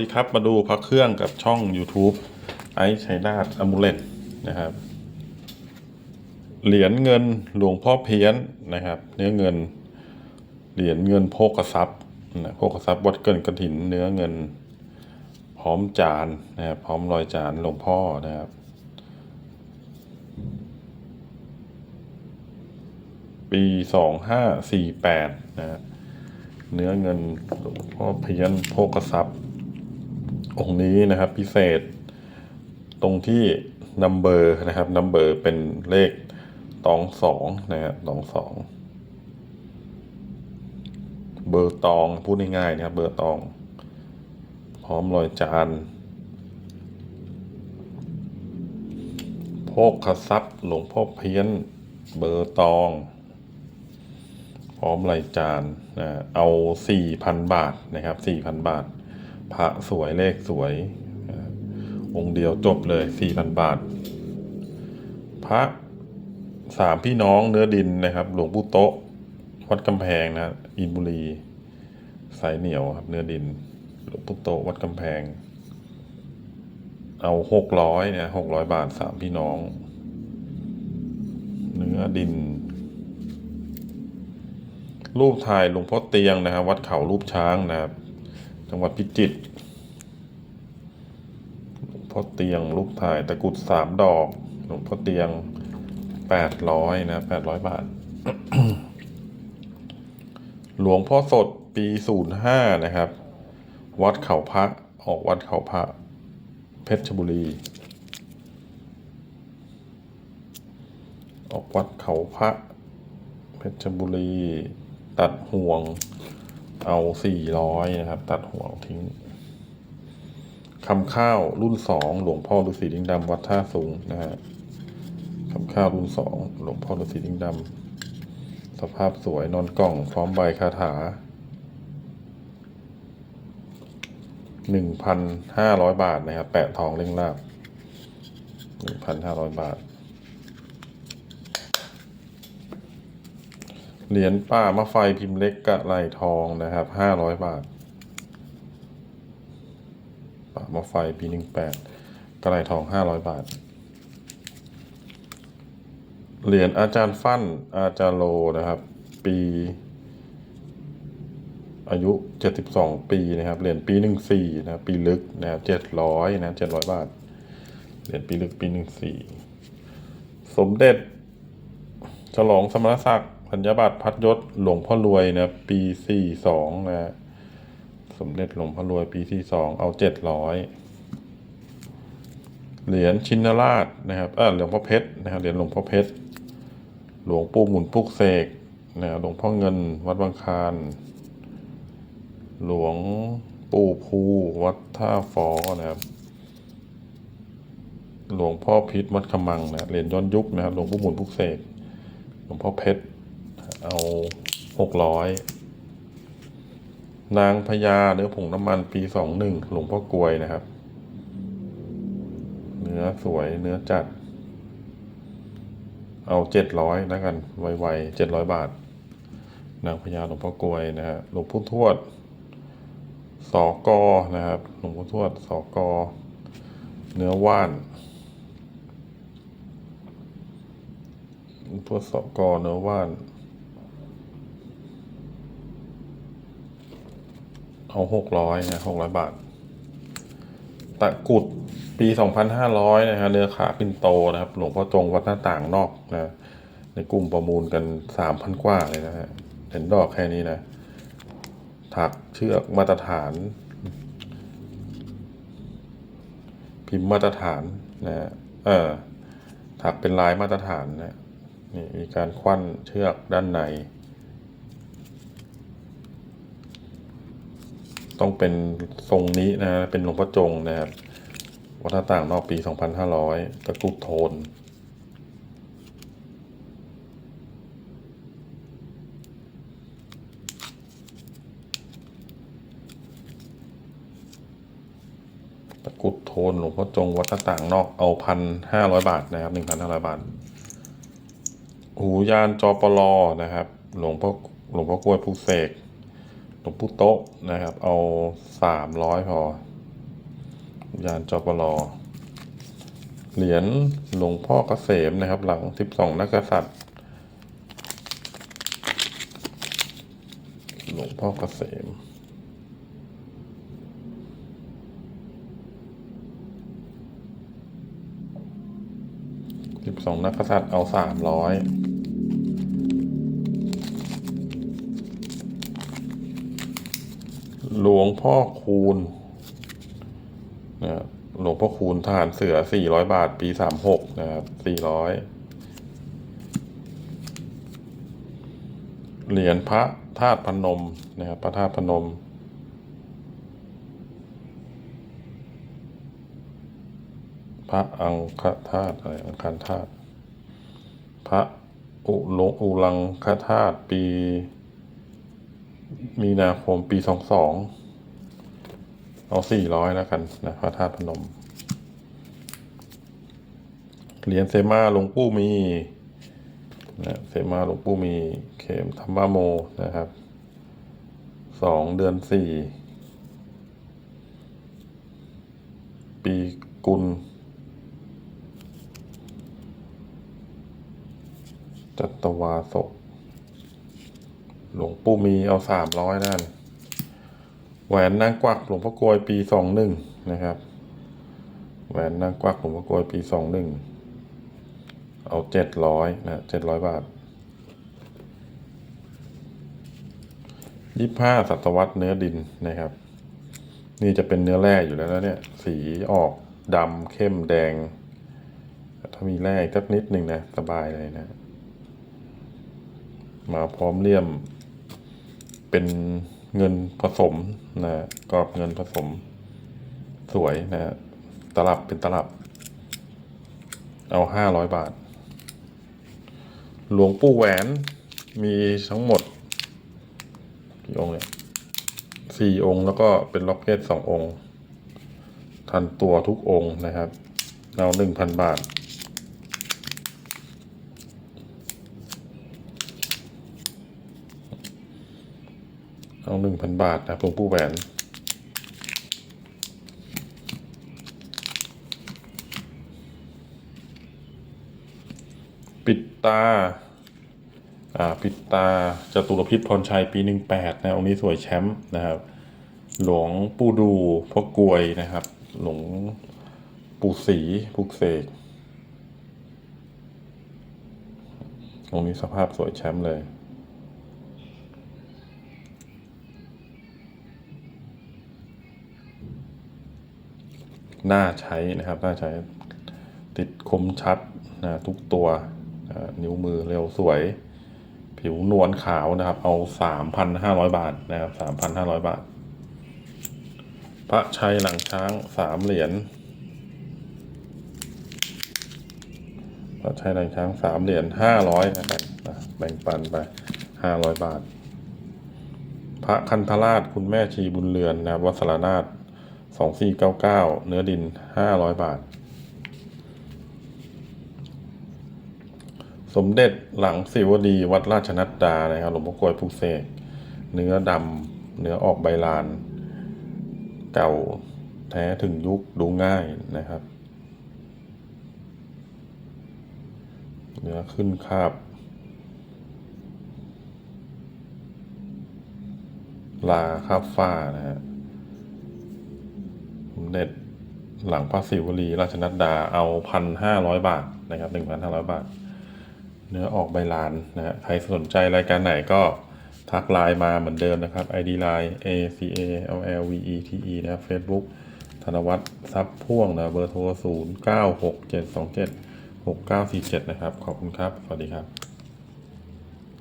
ดีครับมาดูพระเครื่องกับช่อง YouTube ไอซ์ชัยนาทอมูเลตนะครับ เหรียญเงินหลวงพ่อเพี้ยนนะครับ เนื้อเงิน เหรียญเงินโพกทรัพย์นะโพกทรัพย์วัดเกินกระถินเนื้อเงิน พร้อมจานนะครับพร้อมรอยจานหลวงพ่อนะครับ ปีสองห้าสี่แปดนะฮะเนื้อเงินหลวงพ่อเพี้ยนโภกทรัพย์ องนี้นะครับพิเศษ ตรงที่นัมเบอร์นะครับนัมเบอร์เป็นเลขตองสองนะฮะตองสองเบอร์ตองพูดง่ายๆนะครับ เบอร์ตอง พร้อมรอยจานโภคทรัพย์หลวงพ่อเพี้ยน เบอร์ตอง พร้อมรายจานนะเอาสี่พันบาทนะครับสี่พันบาท พระสวยเลขสวย องค์เดียวจบเลยสี่พันบาท พระสามพี่น้องเนื้อดินนะครับ หลวงปู่โตะวัดกำแพงนะ อินบุรี สายเหนียวครับ เนื้อดิน หลวงปู่โตะวัดกำแพง เอาหกร้อยเนี่ยหกร้อยบาทสามพี่น้อง เนื้อดิน รูปถ่ายหลวงพ่อเตียงนะครับวัดเขารูปช้างนะครับ จังหวัดพิจิตรหลวงพ่อเตียงรูปถ่ายตะกรุดสามดอกหลวงพ่อเตียงแปดร้อยนะแปดร้อยบาท หลวงพ่อสดปีศูนย์ห้านะครับ วัดเขาพระออกวัดเขาพระ เพชรบุรี ออกวัดเขาพระ เพชรบุรี ตัดห่วง เอาสี่ร้อยนะครับ ตัดห่วงทิ้งคำข้าวรุ่นสองหลวงพ่อฤาษีดิงดำวัดท่าสูงนะฮะคำข้าวรุ่นสองหลวงพ่อฤาษีดิงดำสภาพสวยนอนกล่อง พร้อมใบคาถาหนึ่งพันห้าร้อยบาทนะครับ แปะทองเล่งลาบหนึ่งพันห้าร้อยบาท เหรียญป้ามะไฟพิมพ์เล็กกะไหลทองนะครับห้าร้อยบาทป้ามะไฟปีหนึ่งแปดกะไหลทองห้าร้อยบาท เหรียญอาจารย์ฟั่นอาจารย์โลนะครับ ปี อายุเจ็ดสิบสองปีนะครับ เหรียญปีหนึ่งสี่นะปีลึกนะครับเจ็ดร้อยนะเจ็ดร้อยบาท เหรียญปีลึกปีหนึ่งสี่สมเด็จฉลองสมณศักดิ์ พัญญบัตรพัดยศหลวงพ่อรวยนะปีสี่สองนะสมเด็จหลวงพ่อรวยปีสี่สองเอาเจ็ดร้อยเหรียญชินราชนะครับเออหลวงพ่อเพชรนะครับเหรียญหลวงพ่อเพชรหลวงปู่หมุนปุกเสกนะหลวงพ่อเงิน วัดบางคารหลวงปู่ภูวัดท่าฟอนะครับ หลวงพ่อพิษวัดขมังนะเหรียญย้อนยุคนะครับหลวงปู่หมุนปุกเสกหลวงพ่อเพชร เอาหกร้อยนางพญาเนื้อผงน้ำมันปีสองหนึ่งหลวงพ่อกลวยนะครับ เนื้อสวยเนื้อจัด เอาเจ็ดร้อยแล้วกัน ไวๆเจ็ดร้อยบาท นางพญาหลวงพ่อกลวยนะฮะหลวงพ่อทวดสอกอนะครับ หลวงพ่อทวดสอกอเนื้อว่านพวกสกอเนื้อว่าน เอาหกร้อยนะหกร้อยบาท ตะกุดปีสองพันห้าร้อยนะฮะเนื้อขาปินโตนะครับ หลวงพ่อจงวัดหน้าต่างนอกนะ ในกลุ่มประมูลกันสามพันกว่าเลยนะฮะเห็นดอกแค่นี้นะ ถักเชือกมาตรฐาน พิมพ์มาตรฐานนะฮะเออถักเป็นลายมาตรฐานนะนี่มีการควันเชือกด้านใน ต้องเป็นทรงนี้นะ เป็นหลวงพ่อจงนะครับ วัฒนต่างนอกปี 2500 ตะกรุดโทน ตะกรุดโทนหลวงพ่อจงวัดหน้าต่างนอกเอาพันห้าร้อยบาทนะครับหนึ่งพันห้าร้อยบาท หูยานจอปลอนะครับ หลวงพ่อหลวงพ่อกล้วยผู้เสก หลวงปู่โต๊ะนะครับ เอาสามร้อยพอยานจปรเหรียญหลวงพ่อเกษมนะครับ หลังสิบสองนักษัตริย์หลวงพ่อเกษมสิบสองนักกษัตริย์เอาสามร้อย หลวงพ่อคูณนะหลวงพ่อคูณทหารเสือสี่ร้อยบาทปีสามหกนะครับสี่ร้อยเหรียญพระธาตุพนมนะครับพระธาตุพนม พระอังคธาตุอะไรอังคารธาตุพระอุลงอุลังคธาตุปี มีนาคมปีสองสองเอาสี่ร้อยแล้วกันนะพระธาตุพนม เหรียญเซมาหลวงปู่มีนะเซมาหลวงปู่มีเข็มธรรมโมนะครับสองเดือนสี่ปีกุลจัตวาศก หลวงปู่มีเอาสามร้อยนั่นแหวนนางกวักหลวงพ่อกลวยปีสองหนึ่งนะครับ แหวนนางกวักหลวงพ่อกลวยปีสองหนึ่งเอาเจ็ดร้อยนะเจ็ดร้อยบาทยี่ห้าศตวรรษเนื้อดินนะครับ นี่จะเป็นเนื้อแร่อยู่แล้วนะเนี่ย สีออกดำเข้มแดง ถ้ามีแร่อีกสักนิดหนึ่งนะ สบายเลยนะ มาพร้อมเลี่ยม เป็นเงินผสมนะกรอบเงินผสมสวยนะตลับเป็นตลับ เอาห้าร้อยบาท หลวงปู่แหวนมีทั้งหมด กี่องค์เนี่ยสี่องค์แล้วก็เป็นล็อกเก็ตสององค์ ทันตัวทุกองค์นะครับ เอาหนึ่งพันบาท อาหนึ่งพันบาทนะหลวงปู่แหวนปิดตา อ่า ปิดตาจตุรพิษพรชัยปีหนึ่งแปดนะ องค์นี้สวยแชมป์นะครับ หลวงปู่ดูพ่อกวยนะครับ หลวงปู่ศรีพุกเสก องค์นี้สภาพสวยแชมป์เลย น่าใช้นะครับ น่าใช้ติดคมชัดนะทุกตัวนิ้วมือเร็วสวย ผิวนวลขาวนะครับ เอาสามพันห้าร้อยบาทนะครับสามพันห้าร้อยบาท พระชัยหลังช้างสามเหรียญพระชัยหลังช้างสามเหรียญห้าร้อยนะครับแบ่งปันไปห้าร้อยบาท พระคันธราชคุณแม่ชีบุญเรือนนะครับวัสรนาถ สองสี่เก้าเก้าเนื้อดินห้าร้อยบาท สมเด็จหลังศิวดีวัดราชนัดดานะครับหลวงพ่อกลวยภูเสกเนื้อดำเนื้อออกใบลาน เก่าแท้ถึงยุคดูง่ายนะครับ เนื้อขึ้นคาบ ลาคาบฟ้านะฮะสม เด็จหลังพระศิวลีราชนัดดาเอาพันห้าร้อยบาทนะครับหนึ่งพันห้าร้อยบาท เนื้อออกใบลานนะฮะใครสนใจรายการไหนก็ทักไลน์มาเหมือนเดิมนะครับ ID line A C A L L V E T E นะครับ Facebook ธนวัฒน์ทรัพย์พ่วงนะเบอร์โทร 0 9 6 7 2 7 6 9 4 7 นะครับ ขอบคุณครับ สวัสดีครับ